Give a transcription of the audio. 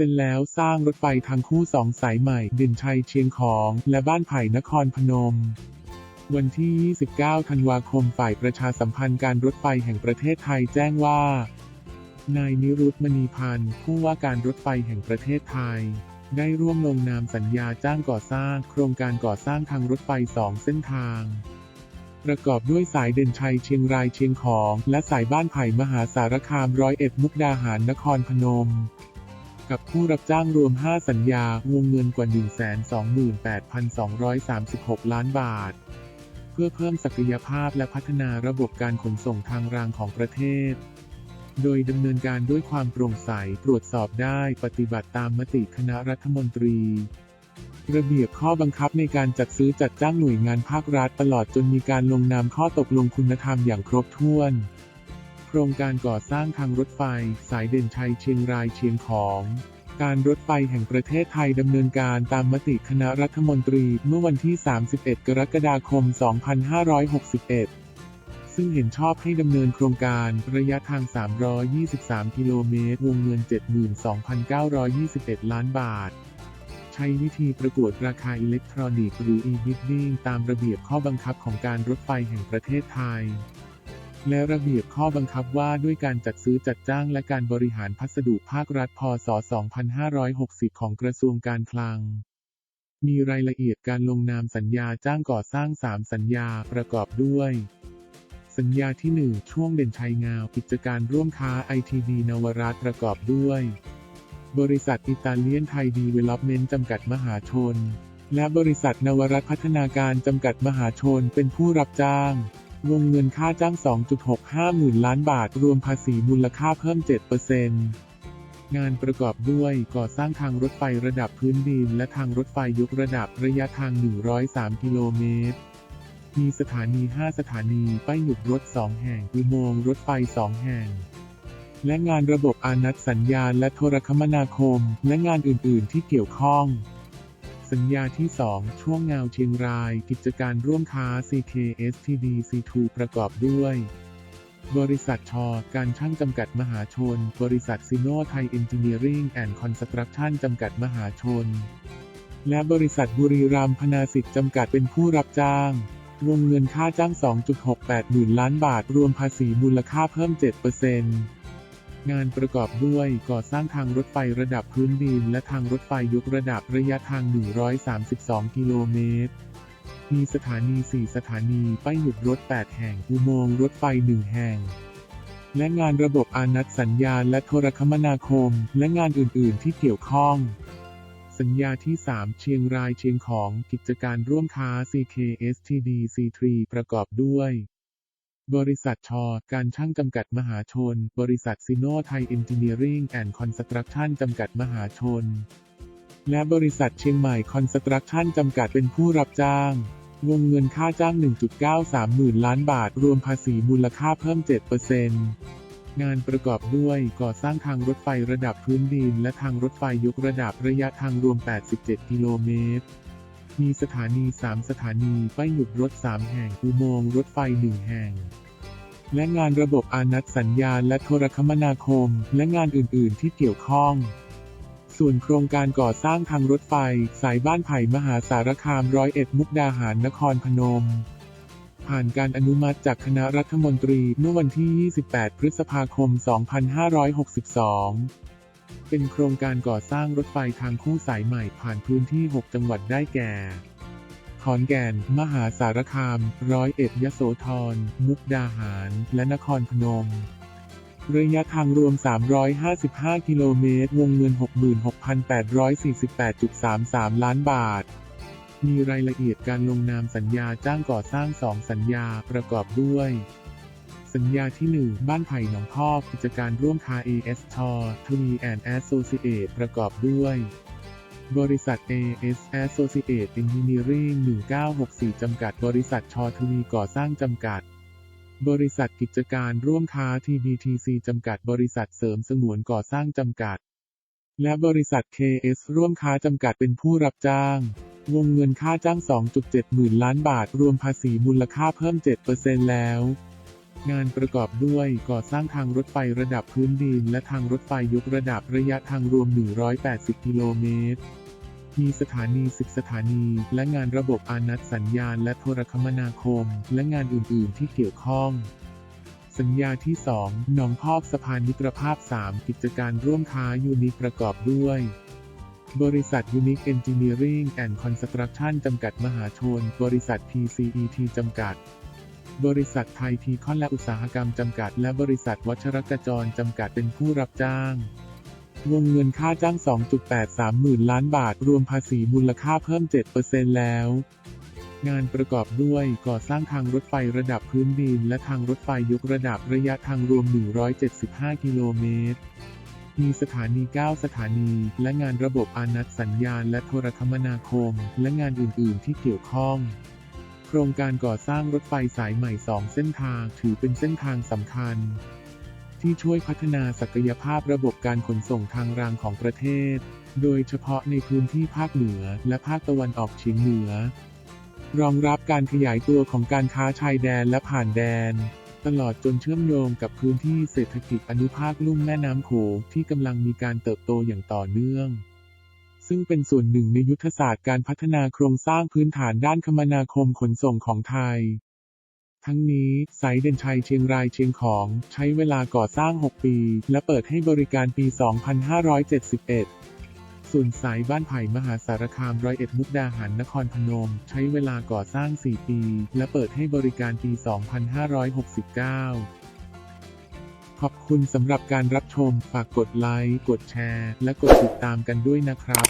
เสร็จแล้วสร้างรถไฟทางคู่สองสายใหม่เด่นชัยเชียงของ และบ้านไผ่นครพนมวันที่ 29 ธันวาคม ฝ่ายประชาสัมพันธ์การรถไฟแห่งประเทศไทยแจ้งว่า นายนิรุตมณีพันธ์ ผู้ว่าการรถไฟแห่งประเทศไทย ได้ร่วมลงนามสัญญาจ้างก่อสร้าง โครงการก่อสร้างทางรถไฟสองเส้นทาง ประกอบด้วยสายเด่นชัยเชียงรายเชียงของ และสายบ้านไผ่มหาสารคามร้อยเอ็ดมุกดาหารนครพนม กับผู้รับจ้างรวม 5 สัญญาวงเงินกว่า 128,236 ล้านบาท เพื่อเพิ่มศักยภาพและพัฒนาระบบการขนส่งทางรางของประเทศ โดยดำเนินการด้วยความโปร่งใสตรวจสอบได้ปฏิบัติตามมติคณะรัฐมนตรีระเบียบข้อบังคับในการจัดซื้อจัดจ้างหน่วยงานภาครัฐตลอดจนมีการลงนามข้อตกลงคุณธรรมอย่างครบถ้วน โครงการก่อสร้างทางรถไฟ สายเด่นชัยเชียงรายเชียงของการรถไฟแห่งประเทศไทยดำเนินการตามมติคณะรัฐมนตรีเมื่อวันที่ 31 กรกฎาคม 2561 ซึ่งเห็นชอบให้ดำเนินโครงการระยะทาง 323 กิโลเมตร วงเงิน 72,921 ล้านบาท ใช้วิธีประกวดราคาอิเล็กทรอนิกส์หรือ e-bidding ตามระเบียบข้อบังคับของการรถไฟแห่งประเทศไทย และระเบียบข้อบังคับว่าด้วยการจัดซื้อจัดจ้างและการบริหารพัสดุภาครัฐพศ 2560 ของกระทรวงการคลัง มีรายละเอียดการลงนามสัญญาจ้างก่อสร้าง 3 สัญญาประกอบด้วย สัญญาที่ 1 ช่วงเด่นชัยงาวกิจการร่วมค้า ITD นวรัตประกอบด้วย บริษัทอิตาเลียนไทยดีเวล็อปเมนต์จำกัดมหาชน และบริษัทนวรัตพัฒนาการจำกัดมหาชนเป็นผู้รับจ้าง วงเงินค่าจ้าง 2.65 หมื่นล้านบาท รวมภาษีมูลค่าเพิ่ม 7%งานประกอบด้วยก่อสร้างทางรถไฟระดับพื้นดิน และทางรถไฟยกระดับระยะทาง 103 กิโลเมตร มีสถานี 5 สถานี ป้ายหยุดรถ 2 แห่ง อุโมงค์รถไฟ 2 แห่ง และงานระบบอานัตสัญญาณและโทรคมนาคม และงานอื่น ๆ ที่เกี่ยวข้อง สัญญาที่ 2 ช่วงเงาเชียงราย กิจการร่วมค้า CKSTD C2 ประกอบด้วย บริษัทชอการช่างจำกัดมหาชน บริษัทซิโนไทยเอนจิเนียริ่งแอนด์คอนสตรักชั่นจำกัดมหาชน และบริษัทบุรีรัมพนาสิทธิ์จำกัดเป็นผู้รับจ้างวงเงินค่าจ้าง 2.68 หมื่นล้านบาท รวมภาษีมูลค่าเพิ่ม 7% งานประกอบด้วยก่อสร้างทางรถไฟระดับพื้นดิน และทางรถไฟยกระดับระยะทาง 132 กิโลเมตร มีสถานี 4 สถานีป้ายหยุดรถ 8 แห่ง อุโมงค์รถไฟ 1 แห่ง และงานระบบอานัตสัญญาณและโทรคมนาคม และงานอื่น ๆ ที่เกี่ยวข้อง สัญญาที่ 3 เชียงรายเชียงของกิจการร่วมค้า CKSTD C3 ประกอบด้วย บริษัทชอ การช่างจำกัดมหาชน บริษัทซิโนไทยเอนจิเนียริงแอนด์คอนสตรักชั่นจำกัดมหาชน และบริษัทเชียงใหม่คอนสตรักชั่นจำกัดเป็นผู้รับจ้าง วงเงินค่าจ้าง 1.93 หมื่นล้านบาท รวมภาษีมูลค่าเพิ่ม 7%งานประกอบด้วยก่อสร้างทางรถไฟระดับพื้นดิน และทางรถไฟยกระดับระยะทางรวม 87 กิโลเมตร มีสถานี 3 สถานี ป้ายหยุดรถ 3 แห่ง อุโมงค์รถไฟ 1 แห่ง และงานระบบอานัตสัญญาณและโทรคมนาคม และงานอื่น ๆ ที่เกี่ยวข้อง ส่วนโครงการก่อสร้างทางรถไฟ สายบ้านไผ่มหาสารคามร้อยเอ็ดมุกดาหารนครพนมผ่านการอนุมัติจากคณะรัฐมนตรีเมื่อวันที่ 28 พฤษภาคม 2562 เป็นโครงการก่อสร้างรถไฟทางคู่สายใหม่ผ่านพื้นที่ 6 จังหวัดได้แก่ ขอนแก่น มหาสารคาม ร้อยเอ็ด ยโสธร มุกดาหาร และนครพนม ระยะทางรวม 355 กิโลเมตร วงเงิน 66,848.33 ล้านบาทมีรายละเอียดการลงนามสัญญาจ้างก่อสร้าง 2 สัญญาประกอบด้วย สัญญาที่ 1 บ้านไผ่หนองพอกกิจการร่วมค้า AS ทอทวีแอนแอสโซซิเอตประกอบด้วย บริษัท AS Associate Engineering 1964 จำกัด บริษัทชอทวีก่อสร้างจำกัด บริษัทกิจการร่วมค้า TBTC จำกัด บริษัทเสริมสงวนก่อสร้างจำกัด และบริษัท KS ร่วมค้าจำกัดเป็นผู้รับจ้างวงเงินค่าจ้าง 2.7 หมื่นล้านบาท รวมภาษีมูลค่าเพิ่ม 7%แล้ว งานประกอบด้วยก่อสร้างทางรถไฟระดับพื้นดิน และทางรถไฟยกระดับระยะทางรวม 180 กิโลเมตร มีสถานีศึกสถานี และงานระบบอานัตสัญญาณ และโทรคมนาคม และงานอื่น ๆ ที่เกี่ยวข้อง สัญญาที่ 2 หนองพอกสะพานมิตรภาพ 3 กิจการร่วมค้ายูนิประกอบด้วยบริษัท Unique Engineering and Construction จำกัดมหาชน บริษัท PCET จำกัด บริษัทไทยทีคอนและอุตสาหกรรมจำกัด และบริษัทวัชรกจรจำกัดเป็นผู้รับจ้าง วงเงินค่าจ้าง 2.83 หมื่นล้านบาท รวมภาษีมูลค่าเพิ่ม 7%แล้ว งานประกอบด้วยก่อสร้างทางรถไฟระดับพื้นดิน และทางรถไฟยกระดับระยะทางรวม 175 กิโลเมตรมีสถานี 9 สถานี และงานระบบอานัตสัญญาณและโทรคมนาคม และงานอื่น ๆ ที่เกี่ยวข้อง โครงการก่อสร้างรถไฟสายใหม่2เส้นทางถือเป็นเส้นทางสำคัญ ที่ช่วยพัฒนาศักยภาพระบบการขนส่งทางรางของประเทศ โดยเฉพาะในพื้นที่ภาคเหนือและภาคตะวันออกเฉียงเหนือ รองรับการขยายตัวของการค้าชายแดนและผ่านแดน ตลอดจนเชื่อมโยงกับพื้นที่เศรษฐกิจอนุภาคลุ่มแม่น้ำโขงที่กำลังมีการเติบโตอย่างต่อเนื่อง ซึ่งเป็นส่วนหนึ่งในยุทธศาสตร์การพัฒนาโครงสร้างพื้นฐานด้านคมนาคมขนส่งของไทย ทั้งนี้ สายเด่นชัยเชียงรายเชียงของ ใช้เวลาก่อสร้าง 6 ปี และเปิดให้บริการปี 2571ส่วนสายบ้านไผ่มหาสารคามร้อยเอ็ดมุกดาหารนครพนม ใช้เวลาก่อสร้าง 4 ปี และเปิดให้บริการปี 2569 ขอบคุณสำหรับการรับชม ฝากกดไลค์ กดแชร์ และกดติดตามกันด้วยนะครับ